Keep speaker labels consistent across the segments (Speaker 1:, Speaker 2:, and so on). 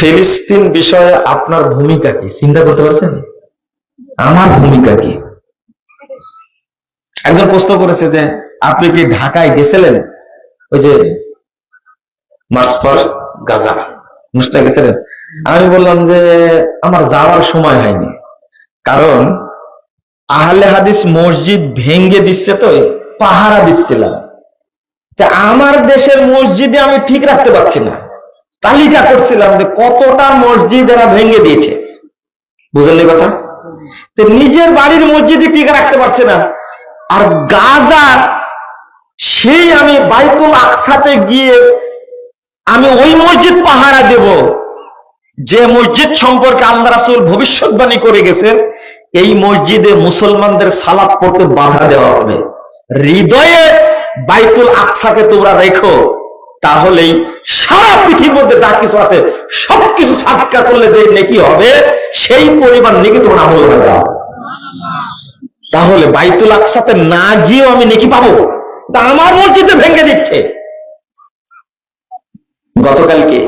Speaker 1: ফিলিস্তিন বিষয়ে আপনার ভূমিকা কি? চিন্তা করতে পারছেন? আমার ভূমিকা কি? একজন প্রশ্ন করেছে যে, আপনি কি ঢাকায় গেছিলেন? ওই যে গাজা অনুষ্ঠানে গেছিলেন। আমি বললাম যে, আমার যাওয়ার সময় হয়নি। কারণ, আহলে হাদিস মসজিদ ভেঙ্গে দিচ্ছে তো পাহারা দিচ্ছিলাম। আমার দেশের মসজিদে আমি ঠিক রাখতে পারছি না। তালিকা করছিলাম যে কতটা মসজিদ এরা ভেঙে দিয়েছে। বুঝলেন কথা? তো নিজের বাড়ির মসজিদে টিকে রাখতে পারছে না। আর গাজার সেই আমি বাইতুল আকসাতে গিয়ে আমি ওই মসজিদ পাহারা দেব, যে মসজিদ সম্পর্কে আল্লাহ রাসূল ভবিষ্যৎবাণী করে গেছেন, এই মসজিদে মুসলমানদের সালাত পড়তে বাধা দেওয়া হবে। হৃদয়ে বাইতুল আকসাকে তোমরা রেখো। তাহলেই সারা পৃথিবীর মধ্যে যা কিছু আছে, সবকিছু সাক্ষা করলে যে নেকি হবে, সেই পরিমাণ নেকি তোমরা আমল হয়ে যাও তাহলে বাইতুল আকসাতে না গিয়েও আমি নেকি পাবো? তা আমার মসজিদে ভেঙে দিচ্ছে। গতকালকে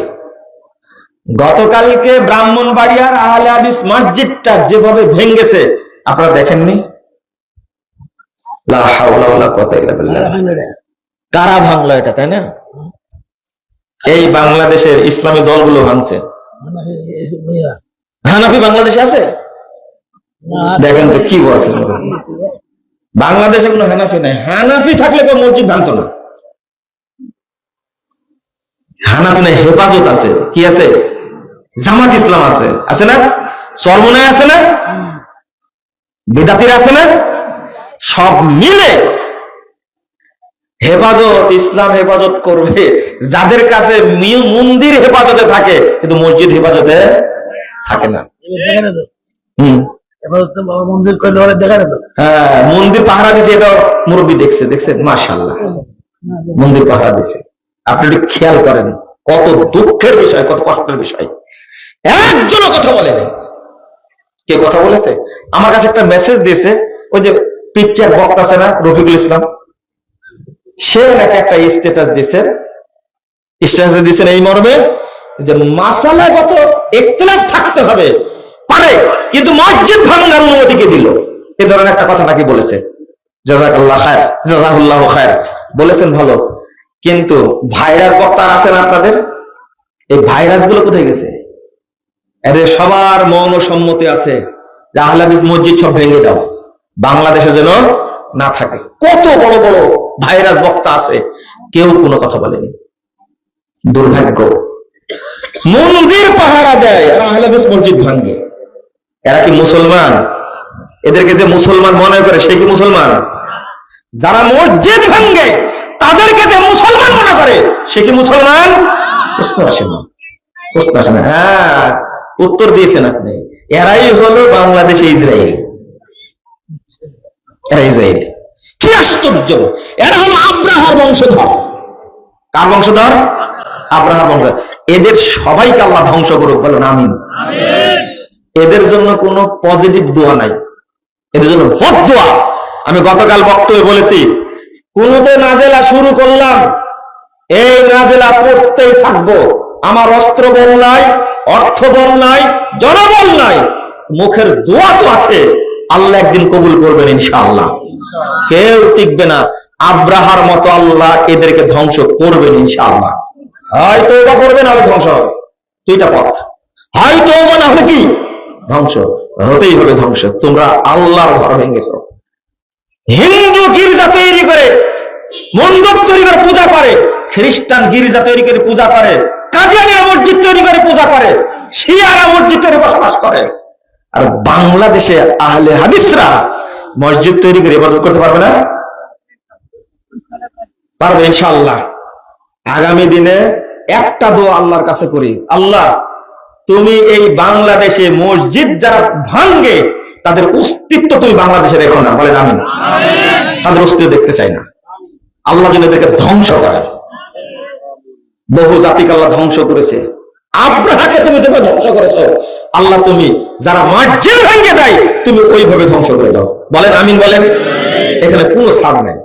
Speaker 1: গতকালকে ব্রাহ্মণবাড়িয়ার আহলে হাদিস মসজিদটা যেভাবে ভেঙ্গেছে আপনারা দেখেননি? কারা ভাঙলো এটা, তাই না? এই বাংলাদেশের ইসলামী দলগুলো ভাঙছে। হানাফি বাংলাদেশে আছে? দেখেন তো কি বলছে। বাংলাদেশে কোনো হানাফি নাই। হানাফি থাকলে কেউ মসজিদ ভাঙতো না। হানাফি নাই, হেফাজত আছে। কি আছে? জামাত ইসলাম আছে। আছে না? চরমনায় আছে না? বেদাতির আছে না? সব মিলে হেফাজত ইসলাম হেফাজত করবে। যাদের কাছে মন্দির হেফাজতে থাকে কিন্তু মসজিদ হেফাজতে থাকে না।
Speaker 2: মন্দির
Speaker 1: হ্যাঁ মন্দির পাহারা দিচ্ছে এটা মুরব্বী দেখছে দেখছেন? মাশাল্লাহ মন্দির পাহারা দিছে। আপনি একটু খেয়াল করেন কত দুঃখের বিষয় কত কষ্টের বিষয়। একজনও কথা বলেনি। কে কথা বলেছে? আমার কাছে একটা মেসেজ দিয়েছে ওই যে পিকচার বক্তা আছে না রফিকুল ইসলাম? সে নাকি একটা স্ট্যাটাস দিছে স্ট্যাটাস দিয়েছেন এই মর্মে যে মাসালাগত ইখতিলাফ থাকতে হবে। পারে, কিন্তু মসজিদ ভাঙার অনুমতি দিল? এ ধরনের একটা কথা নাকি বলেছে। বলেছেন ভালো। কিন্তু ভাইরাস বক্তার আছেন আপনাদের? এই ভাইরাসগুলো কোথায় গেছে? এদের সবার মৌন সম্মতি আছে মসজিদ সব ভেঙে দাও। বাংলাদেশে যেন না থাকে। কত বড় বড় ভাইরাস বক্তা আছে, কেউ কোনো কথা বলেনি। দুর্ভাগ্য। মন্দির পাহারা দেয় আর আহলাদিস মসজিদ ভাঙ্গে এরা কি মুসলমান? এদেরকে যে মুসলমান মনে করে, সে কি মুসলমান? যারা মসজিদ ভাঙ্গে তাদেরকে যে মুসলমান মনে করে, সে কি মুসলমান? প্রশ্ন আসে না। প্রশ্ন আসে না। হ্যাঁ উত্তর দিয়েছেন আপনি। এরাই হলো বাংলাদেশে ইসরায়েল। এরা ইসরায়েল কি আশ্চর্য এরা হলো আব্রাহার বংশধর। কার বংশধর? আব্রাহার এদের সবাইকে আল্লাহ ধ্বংস করুক আমিন। এদের জন্য কোনো পজিটিভ দোয়া নাই। এদের জন্য বদ দোয়া। আমি গতকাল বক্তব্যে বলেছি, কোনতে নাজেলা শুরু করলাম, এই নাজেলা পড়তেই থাকব। আমার অস্ত্র বল নাই, অর্থ বল নাই, জনবল নাই। মুখের দোয়া তো আছে। আল্লাহ একদিন কবুল করবেন ইনশাআল্লাহ। কেউ টিকবে না। আব্রাহার মতো আল্লাহ এদেরকে ধ্বংস করবেন ইনশাআল্লাহ। হয়তো বা করবে না ধ্বংস হবে। দুইটা পথ। হয়তো বা না হলে কি? ধ্বংস। হতেই হবে ধ্বংস। তোমরা আল্লাহর ঘর ভেঙেছ হিন্দু গির্জা তৈরি করে, মণ্ডপ তৈরি করে পূজা করে, খ্রিস্টান গির্জা তৈরি করে পূজা করে, কাদিয়ানিরা মসজিদ তৈরি করে পূজা করে, শিয়ারা মসজিদ তৈরি বসবাস করে। আর বাংলাদেশে আহলে হাদিসরা মসজিদ তৈরি করে ইবাদত করতে পারবে না? পারবে ইনশাআল্লাহ। আগামী দিনে একটা দোয়া আল্লাহর কাছে করি। আল্লাহ, তুমি এই বাংলাদেশে মসজিদ যারা ভাঙ্গে তাদের অস্তিত্ব তুমি বাংলাদেশে রেখো না। বলেন আমি তাদের অস্তিত্ব দেখতে চাই না। আল্লাহ যেন এদেরকে ধ্বংস করে। বহু জাতিকে আল্লাহ ধ্বংস করেছে। আব্রাহাকে তুমি যেভাবে ধ্বংস করেছ আল্লাহ তুমি যারা মাঠে ভেঙে দেয়, তুমি ওইভাবে ধ্বংস করে দাও। বলেন আমিন বলেন? এখানে কোনো ছাড় নেই।